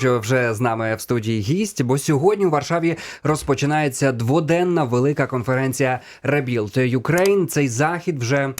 Що вже з нами в студії гість, бо сьогодні у Варшаві розпочинається дводенна велика конференція Rebuild Ukraine. Цей захід вже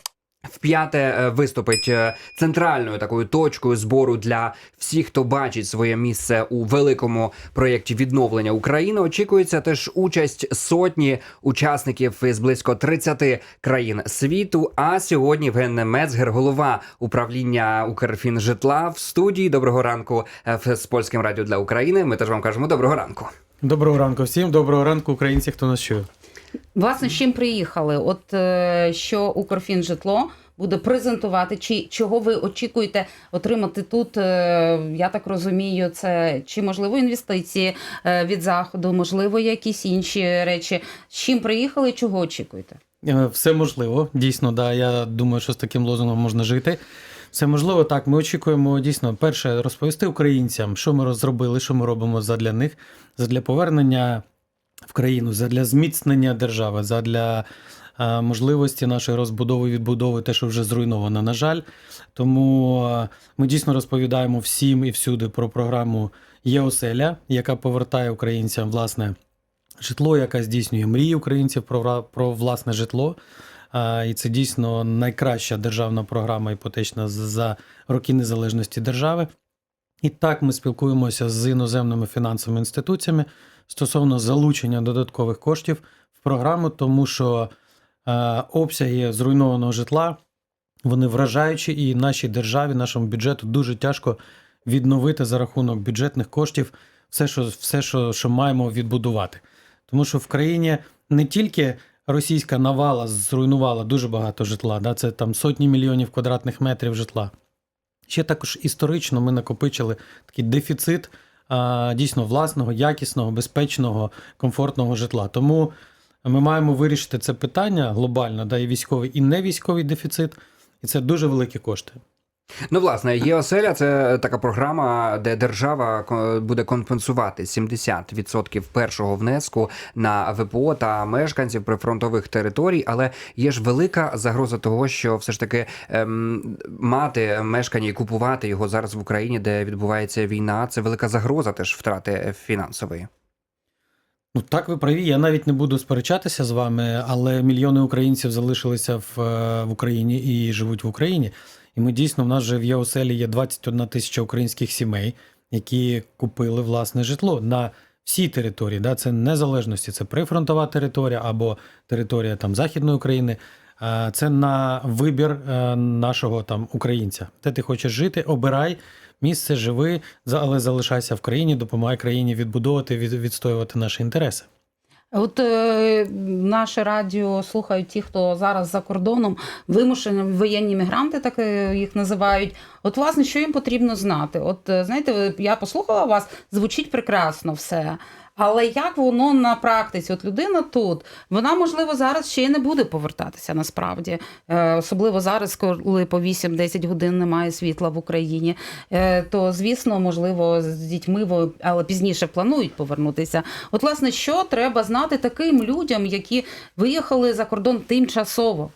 вп'яте е, виступить е, центральною такою точкою збору для всіх, хто бачить своє місце у великому проєкті відновлення України. Очікується теж участь сотні учасників із близько 30 країн світу. А сьогодні Євген Мецгер, голова управління Укрфінжитла в студії. Доброго ранку з польським радіо для України. Ми теж вам кажемо доброго ранку. Доброго ранку всім, доброго ранку, українці, хто нас чує. Власне, з чим приїхали? От е, що Укрфінжитло буде презентувати, чи чого ви очікуєте отримати тут? е, я так розумію, це чи можливо інвестиції е, від заходу, можливо, якісь інші речі. З чим приїхали, чого очікуєте? Е, Все можливо, дійсно, да. Я думаю, що з таким лозунгом можна жити. Все можливо, так. Ми очікуємо дійсно перше розповісти українцям, що ми розробили, що ми робимо задля них, задля повернення в країну, задля зміцнення держави, задля е, можливості нашої розбудови, відбудови, те, що вже зруйновано, на жаль. Тому е, ми дійсно розповідаємо всім і всюди про програму Є оселя, яка повертає українцям власне житло, яка здійснює мрії українців про, про власне житло. І це дійсно найкраща державна програма іпотечна за роки незалежності держави. І так ми спілкуємося з іноземними фінансовими інституціями стосовно залучення додаткових коштів в програму, тому що обсяги зруйнованого житла вони вражаючі, і нашій державі, нашому бюджету дуже тяжко відновити за рахунок бюджетних коштів все, що, все, що, що маємо відбудувати. Тому що в країні не тільки російська навала зруйнувала дуже багато житла, да, це там сотні мільйонів квадратних метрів житла. Ще також історично ми накопичили такий дефіцит а, дійсно власного, якісного, безпечного, комфортного житла. Тому ми маємо вирішити це питання глобально, да, і військовий, і не військовий дефіцит, і це дуже великі кошти. Ну, власне, є оселя. Це така програма, де держава буде компенсувати 70% першого внеску на ВПО та мешканців прифронтових територій. Але є ж велика загроза того, що все ж таки ем, мати мешкання і купувати його зараз в Україні, де відбувається війна. Це велика загроза теж втрати фінансової. Ну так, ви праві. Я навіть не буду сперечатися з вами, але мільйони українців залишилися в, е, в Україні і живуть в Україні. І ми дійсно в нас же в ЄОСЕЛі є 21 тисяча українських сімей, які купили власне житло на всій території. Да? Це незалежності, це прифронтова територія або територія там Західної України. Це на вибір е, нашого там українця. Де ти хочеш жити, обирай місце, живи, але залишайся в країні, допомагай країні відбудовувати, відстоювати наші інтереси. От е, наше радіо слухають ті, хто зараз за кордоном, вимушені воєнні мігранти, так е, їх називають. От, власне, що їм потрібно знати? От е, знаєте, я послухала вас, звучить прекрасно все. Але як воно на практиці? От людина тут, вона, можливо, зараз ще й не буде повертатися насправді. Е, особливо зараз, коли по 8-10 годин немає світла в Україні. Е, то, звісно, можливо, з дітьми, але пізніше планують повернутися. От, власне, що треба знати таким людям, які виїхали за кордон тимчасово?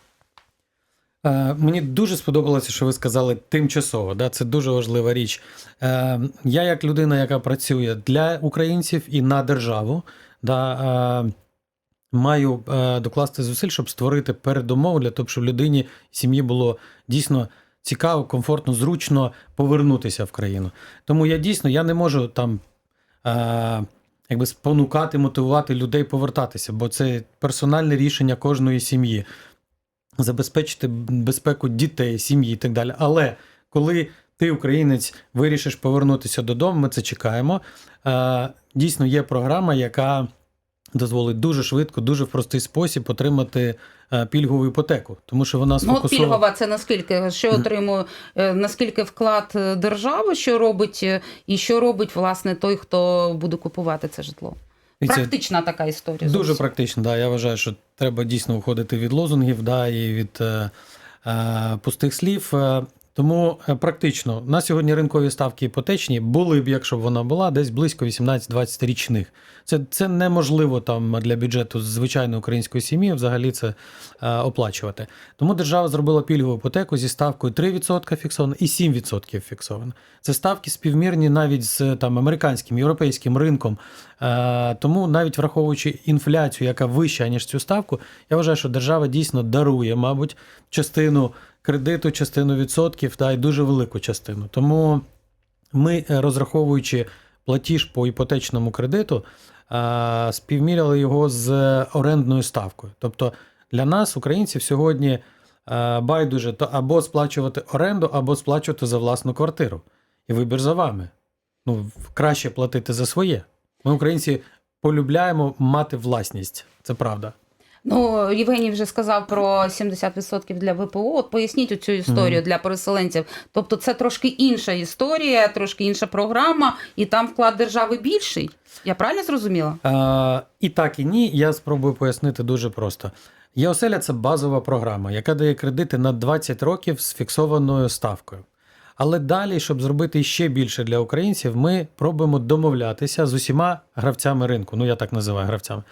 Е, Мені дуже сподобалося, що ви сказали тимчасово. Да? Це дуже важлива річ. Е, Я, як людина, яка працює для українців і на державу, да, е, маю докласти зусиль, щоб створити передумову для того, щоб людині сім'ї було дійсно цікаво, комфортно, зручно повернутися в країну. Тому я дійсно я не можу там. Якби спонукати, мотивувати людей повертатися, бо це персональне рішення кожної сім'ї забезпечити безпеку дітей, сім'ї і так далі. Але коли ти, українець, вирішиш повернутися додому, ми це чекаємо. Е, Дійсно, є програма, яка дозволить дуже швидко, дуже в простий спосіб отримати е, пільгову іпотеку, тому що вона Ну, пільгова це наскільки що отримує, е, наскільки вклад держави, що робить, і що робить власне той, хто буде купувати це житло. Практична така історія. Дуже зовсім. практична, да. Я вважаю, що треба дійсно уходити від лозунгів, да, і від е, е, пустих слів. Тому е, практично на сьогодні ринкові ставки іпотечні були б, якщо б вона була, десь близько 18-20 річних. Це, це неможливо там для бюджету звичайної української сім'ї взагалі це е, оплачувати. Тому держава зробила пільгову іпотеку зі ставкою 3% фіксовано і 7% фіксовано. Це ставки співмірні навіть з там американським європейським ринком. Е, тому навіть враховуючи інфляцію, яка вища ніж цю ставку, я вважаю, що держава дійсно дарує, мабуть, частину кредиту, частину відсотків та й дуже велику частину. Тому ми, е, розраховуючи платіж по іпотечному кредиту, е, співміряли його з орендною ставкою. Тобто для нас, українців, сьогодні е, байдуже то або сплачувати оренду, або сплачувати за власну квартиру. І вибір за вами. Ну, краще платити за своє. Ми, українці, полюбляємо мати власність. Це правда. Ну, Євгеній вже сказав про 70% для ВПО. От поясніть цю історію для переселенців. Тобто, це трошки інша історія, трошки інша програма, і там вклад держави більший. Я правильно зрозуміла? Е, і так, і ні. Я спробую пояснити дуже просто. ЄОСЕЛЯ це базова програма, яка дає кредити на 20 років з фіксованою ставкою. Але далі, щоб зробити ще більше для українців, ми пробуємо домовлятися з усіма гравцями ринку. Ну, я так називаю гравцями.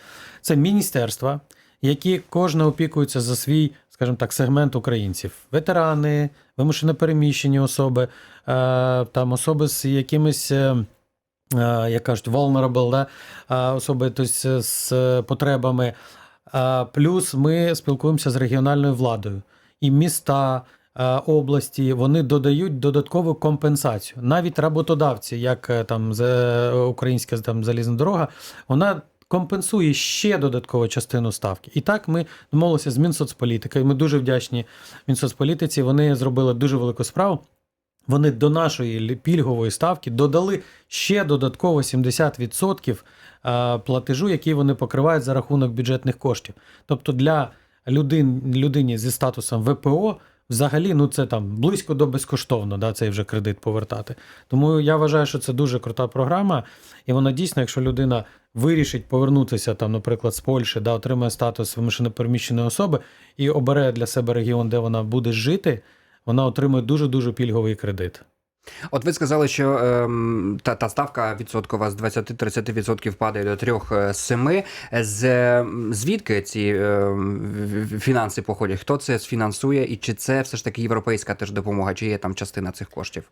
Це міністерства, які кожне опікується за свій, скажімо так, сегмент українців: ветерани, вимушено переміщені особи, е, там особи з якимись. е, е, як кажуть, vulnerable, да? особи тобто, з потребами. Плюс ми спілкуємося з регіональною владою. І міста, області вони додають додаткову компенсацію. Навіть роботодавці, як там українська там, залізна дорога, вона компенсує ще додаткову частину ставки. І так ми домовилися з Мінсоцполітикою. Ми дуже вдячні Мінсоцполітиці. Вони зробили дуже велику справу. Вони до нашої пільгової ставки додали ще додатково 70% е, платежу, який вони покривають за рахунок бюджетних коштів. Тобто для людин, людині зі статусом ВПО взагалі ну це там близько до безкоштовно, да, цей вже кредит повертати. Тому я вважаю, що це дуже крута програма, і вона дійсно, якщо людина вирішить повернутися там, наприклад, з Польщі, да, отримає статус вимушенопереміщеної особи і обере для себе регіон, де вона буде жити, вона отримує дуже дуже пільговий кредит. От ви сказали, що ем, та, та ставка відсоткова з 20-30% падає до 3-7. З ем, звідки ці ем, фінанси походять? Хто це сфінансує, і чи це все ж таки європейська теж допомога, чи є там частина цих коштів?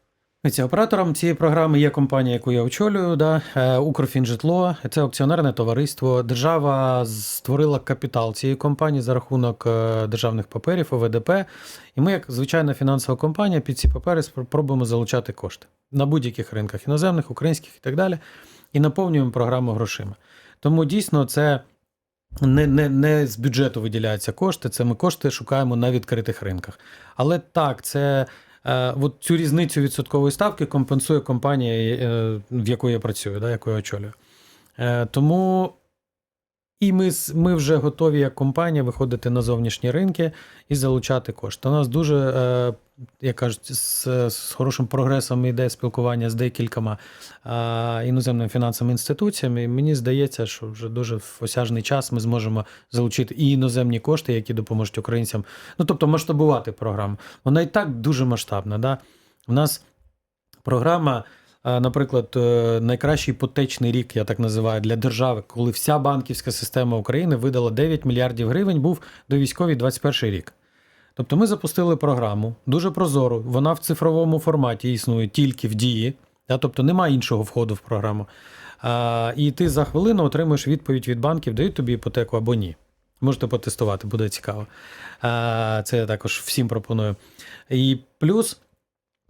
Дивіться, оператором цієї програми є компанія, яку я очолюю, да, е, Укрфінжитло. Це акціонерне товариство. Держава створила капітал цієї компанії за рахунок е, державних паперів ОВДП. І ми, як звичайна фінансова компанія, під ці папери спро- пробуємо залучати кошти на будь-яких ринках, іноземних, українських і так далі, і наповнюємо програму грошима. Тому дійсно це. Не, не, не з бюджету виділяються кошти, це ми кошти шукаємо на відкритих ринках. Але так, це от цю різницю відсоткової ставки компенсує компанія, е, в якої я працюю, да, яку я очолюю. Е, Тому і ми, ми вже готові як компанія виходити на зовнішні ринки і залучати кошти. У нас дуже, е, як кажуть, з, з хорошим прогресом йде спілкування з декількома е, іноземними фінансовими інституціями. І мені здається, що вже дуже в осяжний час ми зможемо залучити і іноземні кошти, які допоможуть українцям, ну тобто масштабувати програму. Вона і так дуже масштабна. Да? У нас програма, наприклад, е, найкращий іпотечний рік, я так називаю, для держави, коли вся банківська система України видала 9 мільярдів гривень, був до військовій 21 рік. Тобто ми запустили програму дуже прозору. Вона в цифровому форматі існує тільки в дії, тобто немає іншого входу в програму. А, і ти за хвилину отримуєш відповідь від банків, дають тобі іпотеку або ні. Можете потестувати, буде цікаво. Це я також всім пропоную. І плюс е,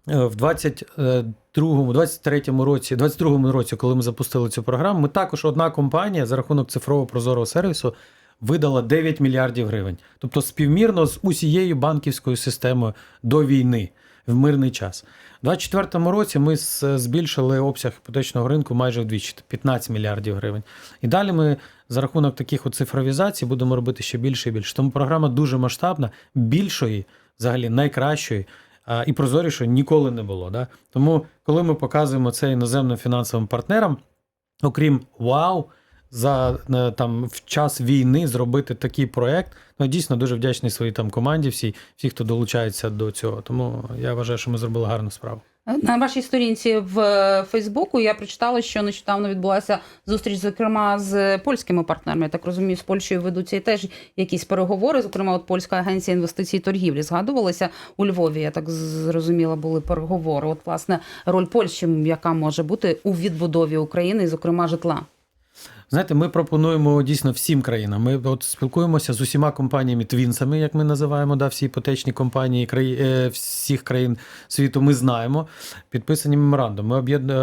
в 22-му, 23-му році, 22-му році, коли ми запустили цю програму, ми також одна компанія за рахунок цифрового прозорого сервісу видала 9 мільярдів гривень. Тобто співмірно з усією банківською системою до війни в мирний час. У 2024 році ми збільшили обсяг іпотечного ринку майже вдвічі 15 мільярдів гривень. І далі ми за рахунок таких цифровізацій будемо робити ще більше і більше. Тому програма дуже масштабна, більшої, взагалі найкращої. І прозоріше ніколи не було. Да? Тому, коли ми показуємо це іноземним фінансовим партнерам, окрім вау, за е, там в час війни зробити такий проект. Ну дійсно дуже вдячний своїй там команді, всій, всі, хто долучається до цього. Тому я вважаю, що ми зробили гарну справу. На вашій сторінці в е, Фейсбуку я прочитала, що нещодавно відбулася зустріч, зокрема з польськими партнерами. Я так розумію, з Польщею ведуться і теж якісь переговори. Зокрема, от польська агенція інвестицій і торгівлі згадувалася у Львові. Я так зрозуміла, були переговори. От власне роль Польщі, яка може бути у відбудові України, і, зокрема житла. Знаєте, ми пропонуємо дійсно всім країнам. Ми от спілкуємося з усіма компаніями твінсами, як ми називаємо, да, всі іпотечні компанії краї... е, всіх країн світу. Ми знаємо. Підписані меморандум. Ми е,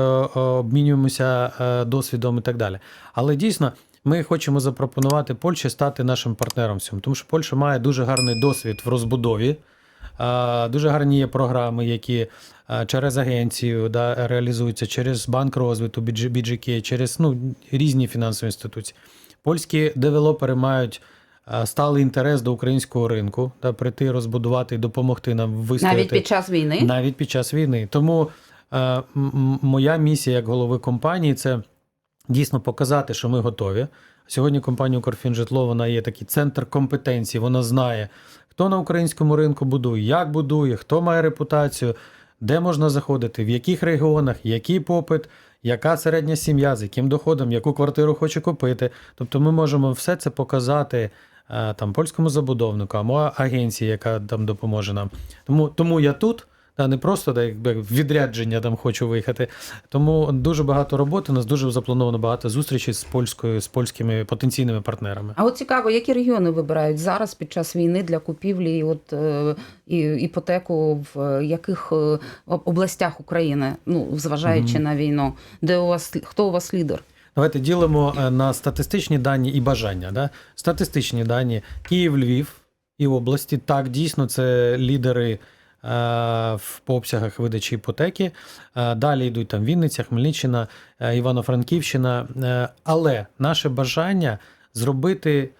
обмінюємося е, досвідом і так далі. Але дійсно. Ми хочемо запропонувати Польщі стати нашим партнером в цьому, тому що Польща має дуже гарний досвід в розбудові. А, Дуже гарні є програми, які через агенцію да, реалізуються, через банк розвитку, BG- BGK, через ну, різні фінансові інституції. Польські девелопери мають сталий інтерес до українського ринку, да, прийти, розбудувати і допомогти нам вистояти Навіть під час війни. навіть під час війни. Тому е, моя місія як голови компанії це дійсно показати, що ми готові. Сьогодні компанія «Укрфінжитло» вона є такий центр компетенції. Вона знає, хто на українському ринку будує, як будує, хто має репутацію, де можна заходити, в яких регіонах, який попит, яка середня сім'я, з яким доходом, яку квартиру хоче купити. Тобто ми можемо все це показати е, там польському забудовнику або агенції, яка там допоможе нам. Тому, тому я тут. Та не просто так, якби в відрядження там хочу виїхати. Тому дуже багато роботи. У нас дуже заплановано багато зустрічей з польською, з польськими потенційними партнерами. А от цікаво, які регіони вибирають зараз під час війни для купівлі от, е, і, іпотеку в е, яких е, областях України, ну, зважаючи Мгм. на війну, де у вас хто у вас лідер? Давайте ділимо на статистичні дані і бажання. Да? Статистичні дані Київ, Львів і області. Так, дійсно, це лідери в по обсягах видачі іпотеки. Е, Далі йдуть там Вінниця, Хмельниччина, е, Івано-Франківщина. Е, Але наше бажання зробити.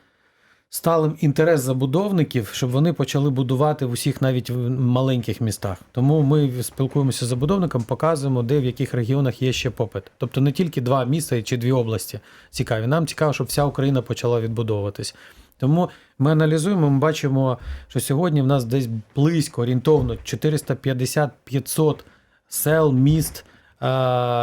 Сталим інтерес забудовників, щоб вони почали будувати в усіх навіть маленьких містах. Тому ми спілкуємося з забудовником, показуємо, де в яких регіонах є ще попит. Тобто не тільки два міста чи дві області цікаві. Нам цікаво, щоб вся Україна почала відбудовуватись. Тому ми аналізуємо, ми бачимо, що сьогодні в нас десь близько орієнтовно 450-500 сел, міст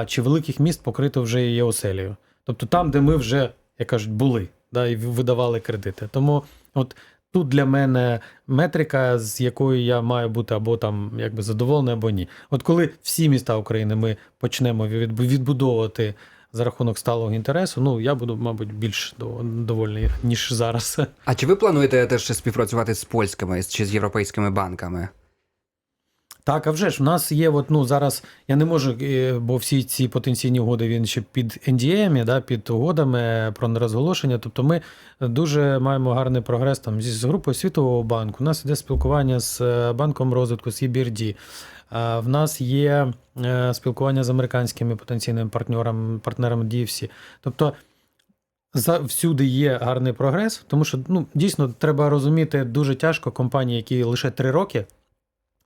чи великих міст покрито вже є оселею. Тобто там, де ми вже, як кажуть, були да, і видавали кредити. Тому от тут для мене метрика, з якою я маю бути або там якби задоволений, або ні. От коли всі міста України ми почнемо відбудовувати за рахунок сталого інтересу, ну я буду, мабуть, більш довольний, ніж зараз. А чи ви плануєте теж співпрацювати з польськими чи з європейськими банками? Так, а вже ж, у нас є, от, ну, зараз я не можу, е, бо всі ці потенційні угоди він ще під NDA, да, під угодами про нерозголошення. Тобто ми дуже маємо гарний прогрес там з групою Світового банку. У нас іде спілкування з е, банком розвитку, з EBRD. А В нас є е, спілкування з американськими потенційними партнерами, партнерами DFC. Тобто за всюди є гарний прогрес, тому що ну, дійсно треба розуміти дуже тяжко компанії, які лише три роки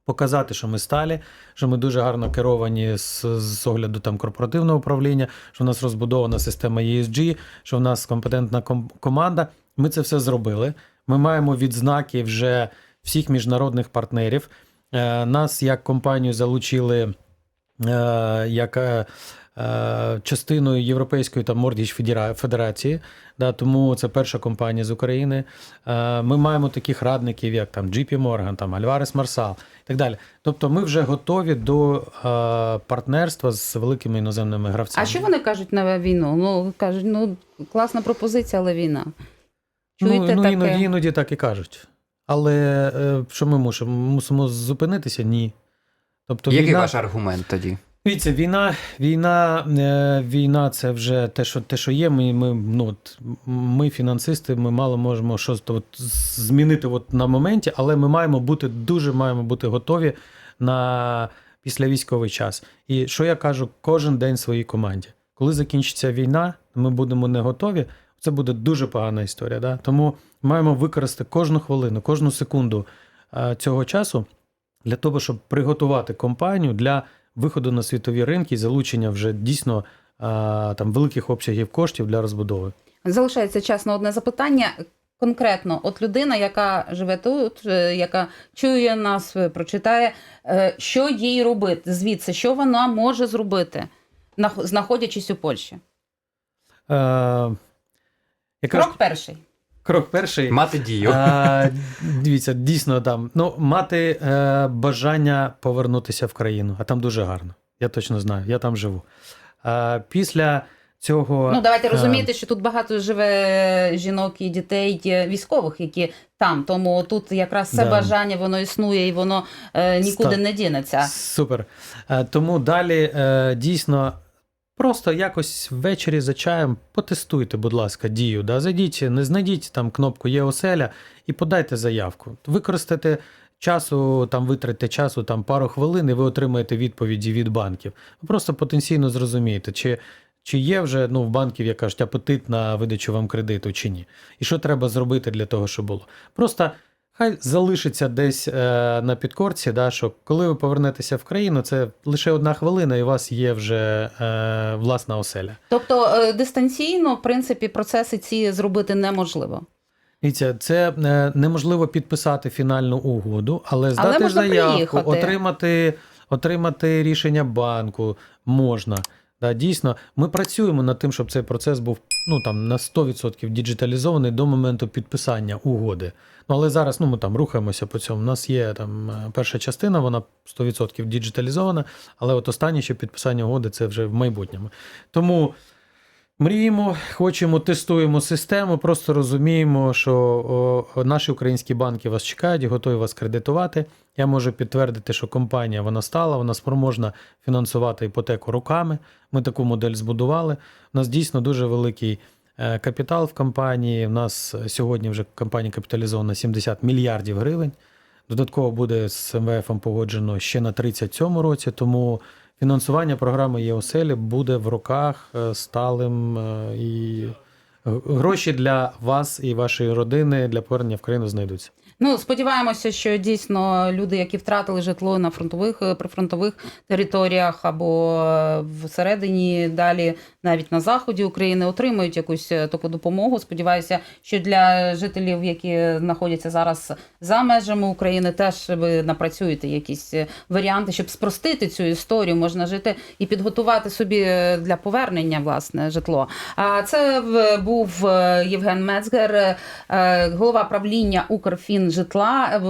показати, що ми сталі, що ми дуже гарно керовані з, з огляду там корпоративного управління, що в нас розбудована система ESG, що в нас компетентна ком- команда. Ми це все зробили. Ми маємо відзнаки вже всіх міжнародних партнерів. Е, нас як компанію залучили е, як е, частиною Європейської там Mortgage Федерації. Да, тому це перша компанія з України. Ми маємо таких радників, як там JP Morgan, там Альварес Марсал і так далі. Тобто ми вже готові до партнерства з великими іноземними гравцями. А що вони кажуть на війну? Ну кажуть, ну класна пропозиція, але війна. Чуєте ну, ну, таке? іноді, іноді так і кажуть. Але е, що ми мусимо? Мусимо зупинитися? Ні. Тобто Який війна... ваш аргумент тоді? Дивіться, війна, війна, е, війна це вже те, що те, що є. Ми, ми, ну, от, ми фінансисти, ми мало можемо щось от, змінити от на моменті, але ми маємо бути дуже маємо бути готові на післявійськовий час. І що я кажу кожен день своїй команді? Коли закінчиться війна, ми будемо не готові. Це буде дуже погана історія. Да? Тому маємо використати кожну хвилину, кожну секунду е, цього часу для того, щоб приготувати компанію для виходу на світові ринки і залучення вже дійсно а, там великих обсягів коштів для розбудови. Залишається час на одне запитання. Конкретно, от людина, яка живе тут, е, яка чує нас, е, прочитає, е, що їй робити звідси, що вона може зробити, нах- знаходячись у Польщі. Е, я кажу, Крок перший. крок перший. Мати дію. А, дивіться, дійсно там. Ну, мати е, бажання повернутися в країну, а там дуже гарно. Я точно знаю, я там живу. А, після цього. Ну давайте е, розуміти, що тут багато живе жінок і дітей військових, які там. Тому тут якраз це Да. бажання воно існує і воно е, нікуди Ста- не дінеться. Супер. Е, Тому далі е, дійсно. Просто якось ввечері за чаєм потестуйте, будь ласка, дію. Да? Зайдіть, не знайдіть там кнопку Є оселя і подайте заявку. Використайте часу, там витратьте часу там пару хвилин, і ви отримаєте відповіді від банків. Просто потенційно зрозумієте, чи, чи є вже ну, в банків, як кажуть, апетит на видачу вам кредиту чи ні. І що треба зробити для того, щоб було. Просто хай залишиться десь е, на підкорці, да, що коли ви повернетеся в країну, це лише одна хвилина, і у вас є вже е, власна оселя. Тобто е, дистанційно, в принципі, процеси ці зробити неможливо. Дивіться, це е, неможливо підписати фінальну угоду, але здати можна заявку, приїхати. отримати, отримати рішення банку можна. Да, дійсно, ми працюємо над тим, щоб цей процес був ну, там, на 100% діджиталізований до моменту підписання угоди. Ну, але зараз ну, ми там рухаємося по цьому. У нас є там е, перша частина, вона 100% діджиталізована, але от останнє ще підписання угоди це вже в майбутньому. Тому Мріємо, хочемо, тестуємо систему, просто розуміємо, що о, наші українські банки вас чекають готові вас кредитувати. Я можу підтвердити, що компанія вона стала, вона спроможна фінансувати іпотеку руками. Ми таку модель збудували. У нас дійсно дуже великий капітал в компанії. У нас сьогодні вже компанія капіталізована 70 мільярдів гривень. Додатково буде з МВФ погоджено ще на 37 році, тому фінансування програми ЄОСЕЛі буде в руках е, сталим е, і гроші для вас і вашої родини для повернення в країну знайдуться. Ну сподіваємося, що дійсно люди, які втратили житло на фронтових е, прифронтових територіях або е, всередині, далі навіть на заході України, отримують якусь е, таку допомогу. Сподіваюся, що для жителів, які знаходяться зараз за межами України, теж ви напрацюєте якісь варіанти, щоб спростити цю історію. Можна жити і підготувати собі для повернення власне житло. А це був Євген Мецгер, голова правління Укрфін житла.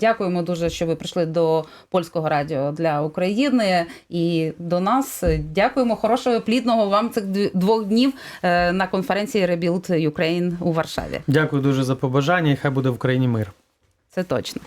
Дякуємо дуже, що ви прийшли до польського радіо для України і до нас. Дякуємо хорошого, плідного вам цих двох днів е, на конференції Rebuild Ukraine у Варшаві. Дякую дуже за побажання, і хай буде в країні мир. Це точно.